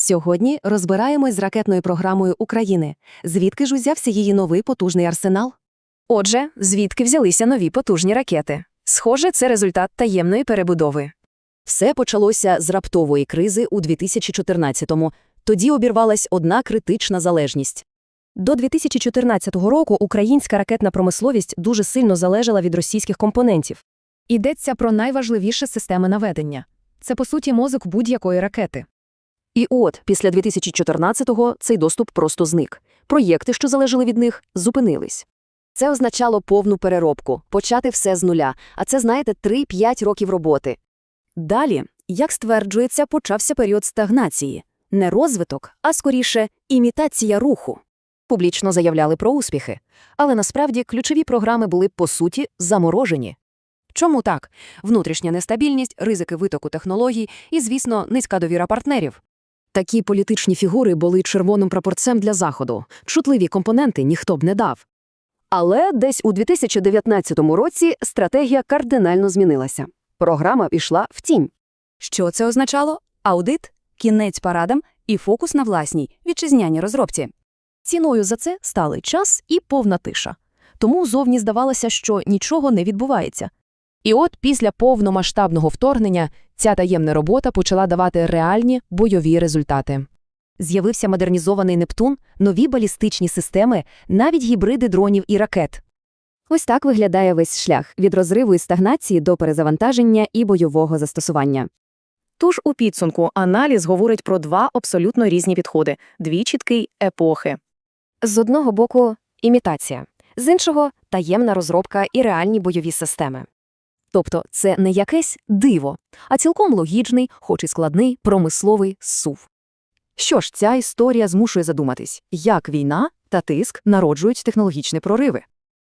Сьогодні розбираємось з ракетною програмою України. Звідки ж узявся її новий потужний арсенал? Отже, звідки взялися нові потужні ракети? Схоже, це результат таємної перебудови. Все почалося з раптової кризи у 2014-му. Тоді обірвалась одна критична залежність. До 2014 року українська ракетна промисловість дуже сильно залежала від російських компонентів. Йдеться про найважливіші системи наведення. Це, по суті, мозок будь-якої ракети. І от, після 2014-го цей доступ просто зник. Проєкти, що залежали від них, зупинились. Це означало повну переробку, почати все з нуля, а це, знаєте, 3-5 років роботи. Далі, як стверджується, почався період стагнації. Не розвиток, а скоріше імітація руху. Публічно заявляли про успіхи, але насправді ключові програми були, по суті, заморожені. Чому так? Внутрішня нестабільність, ризики витоку технологій і, звісно, низька довіра партнерів. Такі політичні фігури були червоним прапорцем для Заходу. Чутливі компоненти ніхто б не дав. Але десь у 2019 році стратегія кардинально змінилася. Програма пішла в тінь. Що це означало? Аудит, кінець парадам і фокус на власній, вітчизняній розробці. Ціною за це стали час і повна тиша. Тому зовні здавалося, що нічого не відбувається. І от після повномасштабного вторгнення ця таємна робота почала давати реальні бойові результати. З'явився модернізований Нептун, нові балістичні системи, навіть гібриди дронів і ракет. Ось так виглядає весь шлях від розриву і стагнації до перезавантаження і бойового застосування. Тож у підсумку аналіз говорить про два абсолютно різні підходи – дві чіткі епохи. З одного боку – імітація, з іншого – таємна розробка і реальні бойові системи. Тобто це не якесь диво, а цілком логічний, хоч і складний, промисловий сув. Що ж, ця історія змушує задуматись, як війна та тиск народжують технологічні прориви.